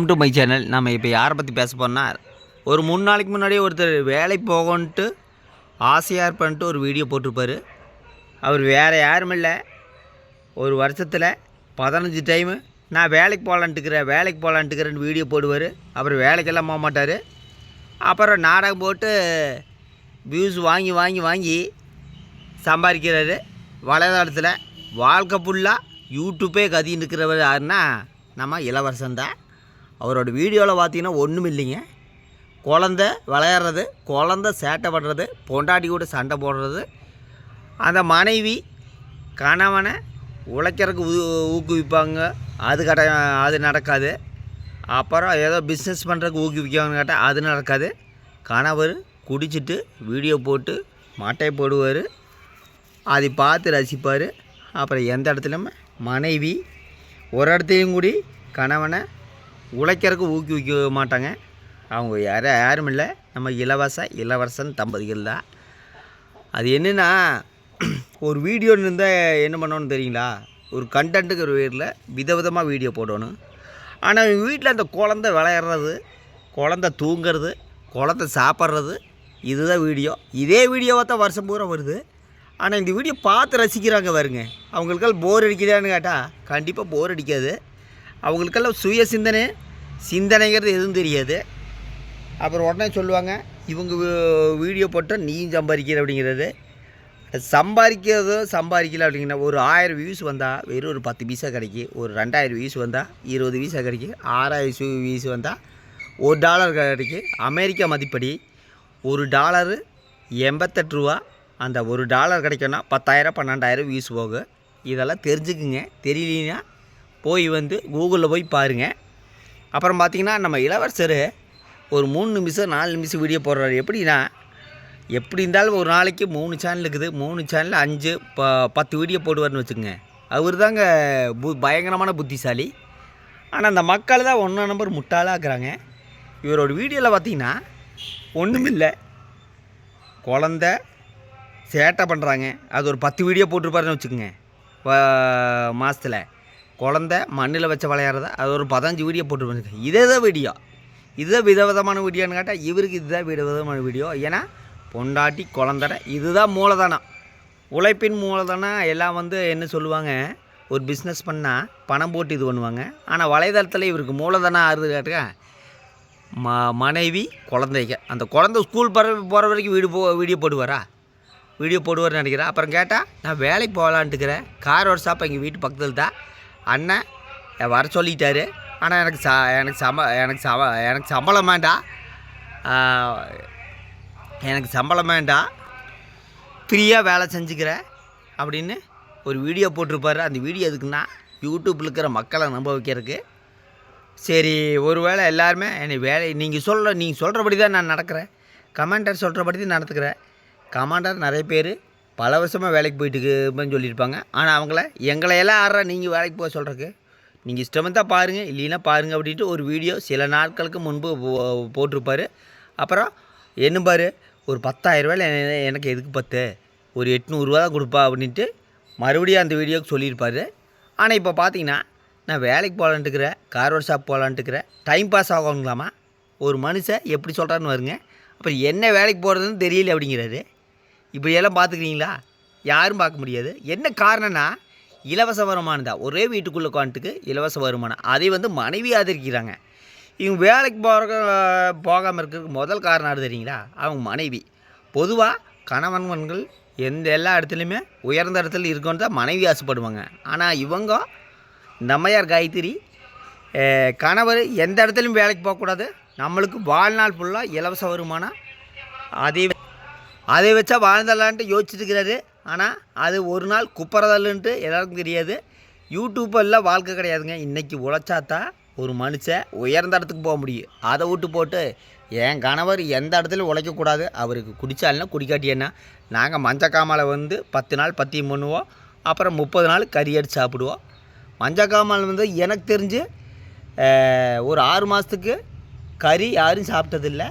Welcome to my channel நம்ம இப்போ யாரை பற்றி பேச போனால் ஒரு மூணு நாளைக்கு முன்னாடியே ஒருத்தர் வேலைக்கு போகன்ட்டு ஆசையாக இருப்பான்ட்டு ஒரு வீடியோ போட்டிருப்பாரு. அவர் வேறு யாரும் இல்லை. ஒரு வருஷத்தில் பதினஞ்சு டைமு நான் வேலைக்கு போகலான்ட்டுக்கிறேன் வேலைக்கு போகலான்ட்டுக்கிறேன்னு வீடியோ போடுவார். அப்புறம் வேலைக்கெல்லாம் போக மாட்டார். அப்புறம் நாடகம் போட்டு வியூஸ் வாங்கி வாங்கி வாங்கி சம்பாதிக்கிறாரு. வலைதளத்தில் வாழ்க்கை ஃபுல்லாக யூடியூப்பே கதின்னு இருக்கிறவர் யாருன்னா நம்ம இளவரசன் தான். அவரோட வீடியோவில் பார்த்தீங்கன்னா ஒன்றும் இல்லைங்க. குழந்த விளையாடுறது குழந்த சேட்டை பண்ணுறது பொண்டாட்டி கூட சண்டை போடுறது அந்த மனைவி கணவனை உழைக்கிறதுக்கு ஊ ஊக்குவிப்பாங்க. அது கட அது நடக்காது. அப்புறம் ஏதோ பிஸ்னஸ் பண்ணுறதுக்கு ஊக்குவிக்காங்கன்னு கேட்டால் அது நடக்காது. கணவர் குடிச்சிட்டு வீடியோ போட்டு மாட்டை போடுவார். அதை பார்த்து ரசிப்பார். அப்புறம் எந்த இடத்துலையுமே மனைவி ஒரு இடத்தையும் கூடி கணவனை உழைக்கிறதுக்கு ஊக்குவிக்க மாட்டாங்க. அவங்க யாரும் யாரும் இல்லை. நம்ம இலவச இளவரசன் தம்பதிகள் தான். அது என்னென்னா ஒரு வீடியோ இருந்தால் என்ன பண்ணணும்னு தெரியுங்களா? ஒரு கண்டென்ட்டுக்கு ஒரு பேரில் விதவிதமாக வீடியோ போடணும். ஆனால் வீட்டில் அந்த குழந்த விளையாடுறது குழந்த தூங்குறது குழந்த சாப்பிட்றது இதுதான் வீடியோ இதே வீடியோவாக தான் வருஷம் பூரா வருது. ஆனால் இந்த வீடியோ பார்த்து ரசிக்கிறாங்க வருங்க அவங்களுக்கெல்லாம் போர் அடிக்குதான்னு கேட்டால் கண்டிப்பாக போர் அடிக்காது. அவங்களுக்கெல்லாம் சுய சிந்தனை சிந்தனைங்கிறது எதுவும் தெரியாது. அப்புறம் உடனே சொல்லுவாங்க இவங்க வீ- வீடியோ போட்டால் நீயும் சம்பாதிக்கிற அப்படிங்கிறது. சம்பாதிக்கிறதோ சம்பாதிக்கல அப்படிங்கிற ஒரு ஆயிரம் வியூஸ் வந்தால் வெறும் ஒரு பத்து பீஸாக கிடைக்கும் ஒரு ரெண்டாயிரம் வியூஸ் வந்தால் இருபது வீஸாக கிடைக்கும் ஆறாயிரம் வியூஸ் வந்தால் ஒரு டாலர் கிடைக்கும் அமெரிக்கா மதிப்படி ஒரு டாலரு எண்பத்தெட்டு ரூபா அந்த ஒரு டாலர் கிடைக்கும்னா பத்தாயிரம் பன்னெண்டாயிரம் வியூஸ் போகும் இதெல்லாம் தெரிஞ்சுக்குங்க. தெரியலனா போய் வந்து கூகுளில் போய் பாருங்கள் அப்புறம் பார்த்திங்கன்னா நம்ம இளவரசர் ஒரு மூணு நிமிஷம் நாலு நிமிஷம் வீடியோ போடுறாரு. எப்படின்னா எப்படி இருந்தாலும் ஒரு நாளைக்கு மூணு சேனல் இருக்குது. மூணு சேனல் அஞ்சு ப பத்து வீடியோ போடுவார்னு வச்சுக்கோங்க. அவர் தாங்க பு பயங்கரமான புத்திசாலி. ஆனால் அந்த மக்கள் தான் ஒன்றா நம்பர் முட்டாளாக்குறாங்க இவரோட வீடியோவில் பார்த்தீங்கன்னா ஒன்றுமில்லை குழந்த சேட்டை பண்ணுறாங்க அது ஒரு பத்து வீடியோ போட்டிருப்பாருன்னு வச்சுக்கோங்க. மாதத்தில் குழந்த மண்ணில் வச்சு விளையாடுறத? அது ஒரு பதினஞ்சு வீடியோ போட்டிருப்பாங்க இதே தான் வீடியோ இதுதான் விதவிதமான வீடியோன்னு கேட்டால் இவருக்கு இதுதான் விதவிதமான வீடியோ ஏன்னா பொண்டாட்டி குழந்தட இதுதான் மூலதனம். உழைப்பின் மூலதனம் எல்லாம் வந்து என்ன சொல்லுவாங்க? ஒரு பிஸ்னஸ் பண்ணால் பணம் போட்டு இது பண்ணுவாங்க. ஆனால் வலைதளத்தில் இவருக்கு மூலதனம் ஆறுது கேட்டுக்க? ம மனைவி குழந்தைங்க. அந்த குழந்தை ஸ்கூல் போகிற போகிற வரைக்கும் வீடு போ வீடியோ போடுவாரா? வீடியோ போடுவார்னு நினைக்கிறேன் அப்புறம் கேட்டால் நான் வேலைக்கு போகலான்ட்டுக்கிறேன். கார் ஒர்க் ஷாப் எங்கள் வீட்டு பக்கத்தில் தான் அண்ணன் வர சொல்லிட்டாரு. ஆனால் எனக்கு ச எனக்கு சம எனக்கு சம எனக்கு சம்பளம் வேண்டாம் எனக்கு சம்பளம் வேண்டாம் ஃப்ரீயாக வேலை செஞ்சுக்கிறேன் அப்படின்னு ஒரு வீடியோ போட்டிருப்பார். அந்த வீடியோ எதுக்குன்னா யூடியூப்பில் இருக்கிற மக்களை நம்ப வைக்கிறதுக்கு சரி ஒரு வேளை எல்லாருமே என்னை வேலை நீங்கள் சொல்கிற நீங்கள் சொல்கிறபடி தான் நான் நடக்கிறேன். கமாண்டர் சொல்கிறபடி தான் நடத்துக்கிறேன் கமாண்டர் நிறைய பேர் பல வருஷமாக வேலைக்கு போயிட்டு இருக்குன்னு சொல்லியிருப்பாங்க. ஆனால் அவங்கள எங்களை எல்லாம் ஆடுறா நீங்கள் வேலைக்கு போக சொல்கிறக்கு நீங்கள் இஷ்டமாக தான் பாருங்கள் இல்லைன்னா பாருங்கள் அப்படின்ட்டு ஒரு வீடியோ சில நாட்களுக்கு முன்பு போ- போட்டிருப்பாரு. அப்புறம் என்ன பாரு ஒரு பத்தாயிரரூவாயில் எனக்கு எதுக்கு பத்து? ஒரு எட்நூறுரூவா தான் கொடுப்பா அப்படின்ட்டு மறுபடியும் அந்த வீடியோக்கு சொல்லியிருப்பார். ஆனால் இப்போ பார்த்தீங்கன்னா நான் வேலைக்கு போகலான்ட்டுக்கிறேன் கார் ஒர்க் ஷாப் போகலான்ட்டுக்கிறேன் டைம் பாஸ் ஆகணுங்களாமா ஒரு மனுஷன் எப்படி சொல்கிறான்னு வருங்க அப்புறம் என்ன வேலைக்கு போகிறதுன்னு தெரியல அப்படிங்கிறாரு. இப்படியெல்லாம் பார்த்துக்கிறீங்களா? யாரும் பார்க்க முடியாது. என்ன காரணம்னா இலவச வருமானம் தான். ஒரே வீட்டுக்குள்ளே உட்காந்துட்டுக்கு இலவச வருமானம். அதை வந்து மனைவி ஆதரிக்கிறாங்க. இவங்க வேலைக்கு போகிற போகாமல் இருக்கிறதுக்கு முதல் காரணம் தெரியுங்களா? அவங்க மனைவி. பொதுவாக கணவன்கள் எந்த எல்லா இடத்துலையுமே உயர்ந்த இடத்துல இருக்கணும்னு தான் மனைவி ஆசைப்படுவாங்க. ஆனால் இவங்க நம்மையார் அம்மையார் காயத்ரி கணவர் எந்த இடத்துலையும் வேலைக்கு போகக்கூடாது. நம்மளுக்கு வாழ்நாள் ஃபுல்லாக இலவச வருமானம். அதே அதை வச்சா வாழ்ந்தலான்ட்டு யோசிச்சுட்டு இருக்கிறாரு ஆனால் அது ஒரு நாள் குப்பறதல்ன்ட்டு எல்லாருக்கும் தெரியாது. யூடியூப்பெல்லாம் வாழ்க்கை கிடையாதுங்க. இன்றைக்கி உழைச்சாத்தான் ஒரு மனுஷன் உயர்ந்த இடத்துக்கு போக முடியும். அதை விட்டு போட்டு என் கணவர் எந்த இடத்துலையும் உழைக்கக்கூடாது. அவருக்கு குடித்தாலும்னா குடிக்காட்டியன்னா நாங்கள் மஞ்சக்காமலை வந்து பத்து நாள் பத்தியம் பண்ணுவோம். அப்புறம் முப்பது நாள் கறி அடித்து சாப்பிடுவோம். மஞ்சக்காமல் வந்து எனக்கு தெரிஞ்சு ஒரு ஆறு மாதத்துக்கு கறி யாரும் சாப்பிட்டதில்ல.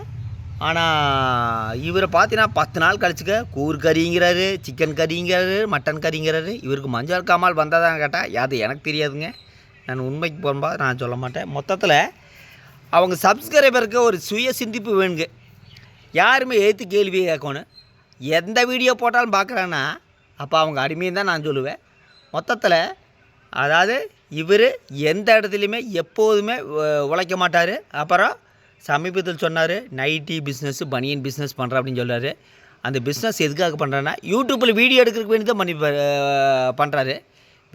ஆனால் இவரை பார்த்தீங்கன்னா பத்து நாள் கழிச்சுக்க கூறு கறிங்கிறாரு சிக்கன் கறிங்கிறாரு மட்டன் கறிங்கிறாரு. இவருக்கு மஞ்சள் காமால் வந்ததான்னு கேட்டால் அது எனக்கு தெரியாதுங்க. நான் உண்மைக்கு போகும்போது நான் சொல்ல மாட்டேன். மொத்தத்தில் அவங்க சப்ஸ்கிரைபருக்கு ஒரு சுய சிந்திப்பு வேணுங்க. யாருமே ஏற்று கேள்வியை கேட்கணும். எந்த வீடியோ போட்டாலும் பார்க்குறான்னா அப்போ அவங்க அடிமையும் தான் நான் சொல்லுவேன். மொத்தத்தில் அதாவது இவர் எந்த இடத்துலையுமே எப்போதுமே உழைக்க மாட்டார். அப்புறம் சமீபத்தில் சொன்னார் நைட்டி பிஸ்னஸ் பனியன் பிஸ்னஸ் பண்ணுறேன் அப்படின்னு சொல்கிறாரு அந்த பிஸ்னஸ் எதுக்காக பண்ணுறேன்னா யூடியூப்பில் வீடியோ எடுக்கிறதுக்கு வேண்டி தான் பண்ணி பண்ணுறாரு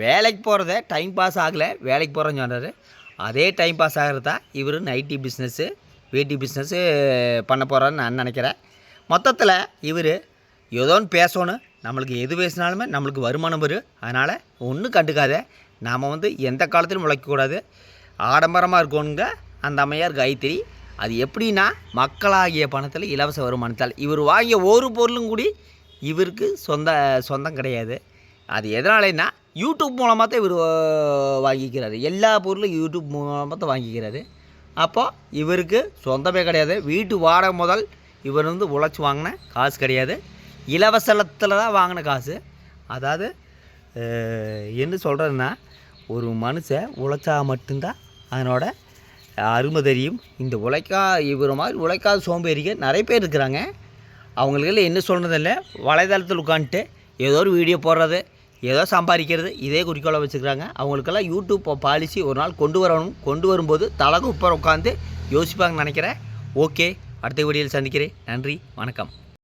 வேலைக்கு போகிறத டைம் பாஸ் ஆகலை வேலைக்கு போகிறேன்னு சொன்னார். அதே டைம் பாஸ் ஆகிறதா தான் இவர் நைட்டி பிஸ்னஸ்ஸு வீட்டி பிஸ்னஸ்ஸு பண்ண போகிறான்னு நான் நினைக்கிறேன். மொத்தத்தில் இவர் ஏதோன்னு பேசணும். நம்மளுக்கு எது பேசினாலுமே நம்மளுக்கு வருமானம் வரும். அதனால் ஒன்றும் கண்டுக்காத. நாம் வந்து எந்த காலத்திலும் முளைக்கக்கூடாது ஆடம்பரமாக இருக்கணுங்க. அந்த அம்மையார் காயத்ரி. அது எப்படின்னா மக்களாகிய பணத்தில் இலவச வருமானத்தால் இவர் வாங்கிய ஒரு பொருளும் கூடி இவருக்கு சொந்த சொந்தம் கிடையாது. அது எதனாலன்னா யூடியூப் மூலமாக தான் இவர் வாங்கிக்கிறாரு. எல்லா பொருளும் யூடியூப் மூலமாக தான் வாங்கிக்கிறாரு. அப்போது இவருக்கு சொந்தமே கிடையாது. வீட்டு வாடகை முதல் இவர் வந்து உழைச்சி வாங்கின காசு கிடையாது. இலவசத்தில் தான் வாங்கின காசு. அதாவது என்ன சொல்கிறதுன்னா ஒரு மனுஷன் உழைச்சா மட்டும்தான் அதனோட அருமை தெரியும். இந்த உழைக்கா இவர் மாதிரி உழைக்காத சோம்பேறிகள் நிறைய பேர் இருக்கிறாங்க. அவங்களுக்கெல்லாம் என்ன சொல்கிறதில்ல வலைதளத்தில் உட்காந்துட்டு ஏதோ ஒரு வீடியோ போடுறது ஏதோ சம்பாதிக்கிறது இதே குறிக்கோளை வச்சுக்கிறாங்க. அவங்களுக்கெல்லாம் யூடியூப் பாலிசி ஒரு நாள் கொண்டு வரணும். கொண்டு வரும்போது தலகு உப்பரம் உட்காந்து யோசிப்பாங்கன்னு நினைக்கிறேன். ஓகே அடுத்த வீடியோவில் சந்திக்கிறேன். நன்றி வணக்கம்.